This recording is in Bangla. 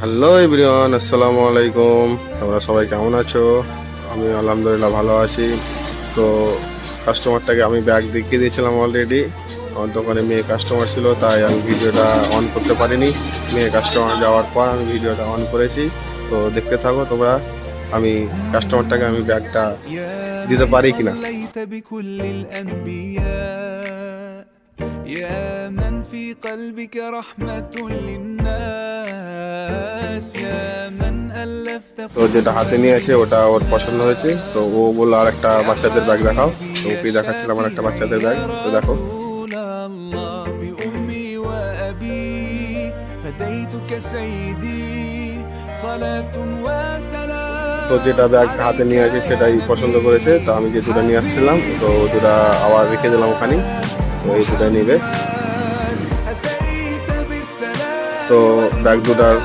হ্যালো এভরিওয়ান আসসালামু আলাইকুম তোমরা সবাই কেমন আছো আমি আলহামদুলিল্লাহ ভালো আছি তো কাস্টমারটাকে আমি ব্যাগ দেখিয়ে দিয়েছিলাম অলরেডি আমার দোকানে মেয়ে কাস্টমার ছিল তাই আমি ভিডিওটা অন করতে পারিনি মেয়ে কাস্টমার যাওয়ার পর আমি ভিডিওটা অন করেছি তো দেখতে থাকো তোমরা আমি কাস্টমারটাকে আমি ব্যাগটা দিতে পারি কিনা صليت بكل الأنبياء يا من في قلبك رحمة للناس يا من ألفت তো যেটা হাতে নিয়ে আছে ওটা ওর পছন্দ হয়েছে, তো ও বলল আর একটা বাচ্চাদের ব্যাগ দেখাও। তো ওকে দেখাচ্ছিলাম আর একটা বাচ্চাদের ব্যাগ তো দেখো। তো যেটা ব্যাগ হাতে নিয়ে আসি সেটাই পছন্দ করেছে, তো আমি যে দুটা নিয়ে আসছিলাম, তো দুটা আবার রেখে দিলাম ওখানে। তো এই দুটাই নিবে। তো ব্যাগ দুটার